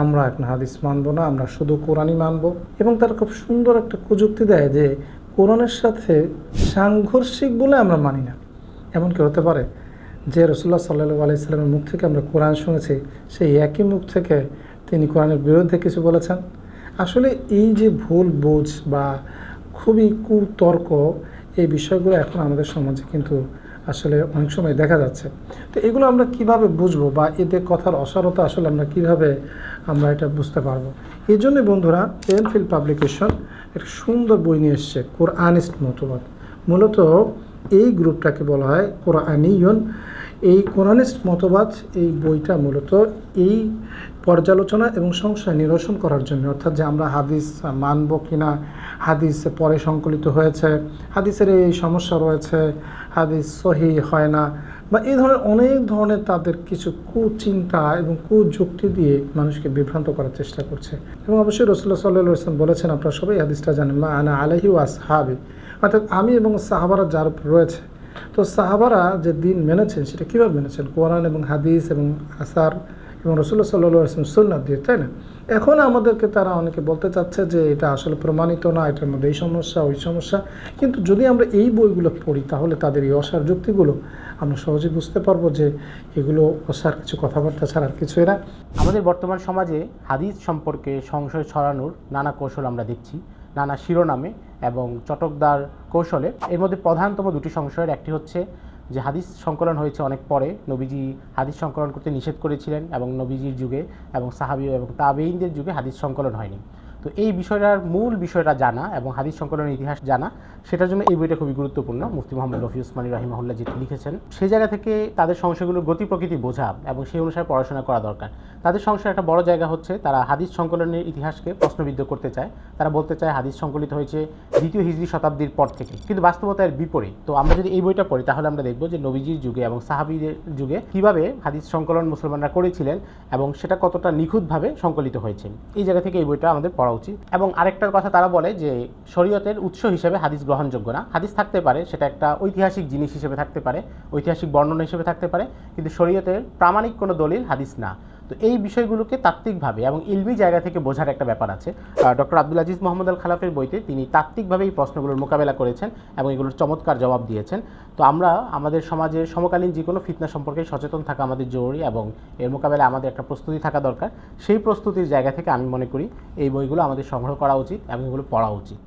আমরা এখন হাদিস মানবো না, আমরা শুধু কোরআনই মানবো। এবং তারা খুব সুন্দর একটা প্রযুক্তি দেয় যে কোরআনের সাথে সাংঘর্ষিক বলে আমরা মানি না। এমন কি হতে পারে যে রসুল্লাহ সাল্লু আলাইসাল্লামের মুখ থেকে আমরা কোরআন শুনেছি, সেই একই মুখ থেকে তিনি কোরআনের বিরুদ্ধে কিছু বলেছেন। আসলে এই যে ভুল বোঝ বা খুবই কুতর্ক, এই বিষয়গুলো এখন আমাদের সমাজে কিন্তু আসলে অনেক সময় দেখা যাচ্ছে। তো এগুলো আমরা কীভাবে বুঝব বা এদের কথার অসারতা আসলে আমরা কীভাবে আমরা এটা বুঝতে পারব? এই জন্য বন্ধুরা এনফিল পাবলিকেশন একটা সুন্দর বই নিয়ে এসছে কোরআনিস্ট মতবাদ মূলত এই গ্রুপটাকে বলা হয় কোরআনিয়ন। এই কোরআনিস্ট মতবাদ, এই বইটা মূলত এই পর্যালোচনা এবং সংশয় নিরসন করার জন্য। অর্থাৎ যে আমরা হাদিস মানব কিনা হাদিস পরে সংকলিত হয়েছে। হাদিসের এই সমস্যা রয়েছে, হাদিস সহি হয় না বা এই ধরনের অনেক ধরনের তাদের কিছু কুচিন্তা এবং কুযুক্তি দিয়ে মানুষকে বিভ্রান্ত করার চেষ্টা করছে। এবং অবশ্যই রসুল্লাহ সাল্লাহ ইসলাম বলেছেন, আপনারা সবাই হাদিসটা জানেন, মা আনা আলাহি ওয়াস হাবি অর্থাৎ আমি এবং সাহাবারা যার উপর রয়েছে। তো সাহাবারা যে দিন মেনেছেন, সেটা কীভাবে মেনেছেন? কোরআন এবং হাদিস এবং আসার এবং রসুল্লাহ সাল্লাহ আসলাম সুন্নাত দিয়ে, তাই না? এখন আমাদেরকে তারা অনেকে বলতে চাচ্ছে যে এটা আসলে প্রমাণিত না, এটার মধ্যে এই সমস্যা, ওই সমস্যা। কিন্তু যদি আমরা এই বইগুলো পড়ি, তাহলে তাদের এই অসার যুক্তিগুলো আমরা সহজে বুঝতে পারব যে এগুলো অসার কিছু কথাবার্তা ছাড়া আর কিছুই না। আমাদের বর্তমান সমাজে হাদিস সম্পর্কে সংশয় ছড়ানোর নানা কৌশল আমরা দেখছি, নানা শিরোনামে এবং চটকদার কৌশলে। এর মধ্যে প্রধানতম দুটি সংশয়ের, একটি হচ্ছে যে হাদিস সংকলন হয়েছে অনেক পরে, নবীজি হাদিস সংকলন করতে নিষেধ করেছিলেন এবং নবীজির যুগে এবং সাহাবি এবং তাবেইনদের যুগে হাদিস সংকলন হয়নি। তো এই বিষয়টার মূল বিষয়টা জানা এবং হাদিস সংকলনের ইতিহাস জানা, সেটার জন্য এই বইটা খুবই গুরুত্বপূর্ণ। মুফতি মোহাম্মদ রফি উসমানী রাহিমাহুল্লাহ যেটি লিখেছেন সেই জায়গা থেকে তাদের সংশয়গুলোর গতি প্রকৃতি বোঝা এবং সেই অনুসারে পড়াশোনা করা দরকার। তাদের সংশয়ের একটা বড় জায়গা হচ্ছে, তারা হাদিস সংকলনের ইতিহাসকে প্রশ্নবিদ্ধ করতে চায়। তারা বলতে চায় হাদিস সংকলিত হয়েছে দ্বিতীয় হিজরি শতাব্দীর পর থেকে, কিন্তু বাস্তবতা এর বিপরীত। তো আমরা যদি এই বইটা পড়ি, তাহলে আমরা দেখব যে নবীজির যুগে এবং সাহাবিদের যুগে কীভাবে হাদিস সংকলন মুসলমানরা করেছিলেন এবং সেটা কতটা নিখুঁতভাবে সংকলিত হয়েছে। এই জায়গা থেকে এই বইটা আমাদের পড়া উচিত। এবং আরেকটার কথা তারা বলে যে, শরীয়তের উৎস হিসেবে হাদিস গ্রহণযোগ্য না। হাদিস থাকতে পারে, সেটা একটা ঐতিহাসিক জিনিস হিসেবে থাকতে পারে, ঐতিহাসিক বর্ণনা হিসেবে থাকতে পারে, কিন্তু শরীয়তের প্রামাণিক কোনো দলিল হাদিস না। তো এই বিষয়গুলোকে তাত্ত্বিকভাবে এবং ইলমি জায়গা থেকে বোঝার একটা ব্যাপার আছে। Doctor Abdul Aziz Mohammad Al খালাফের বইতে তিনি তাত্ত্বিকভাবে এই প্রশ্নগুলোর মোকাবেলা করেছেন এবং এগুলোর চমৎকার জবাব দিয়েছেন। তো আমরা আমাদের সমাজের সমকালীন যে কোনো ফিতনা সম্পর্কে সচেতন থাকা আমাদের জরুরি এবং এর মোকাবেলায় আমাদের একটা প্রস্তুতি থাকা দরকার। সেই প্রস্তুতির জায়গা থেকে আমি মনে করি এই বইগুলো আমাদের সংগ্রহ করা উচিত এবং এগুলো পড়া উচিত।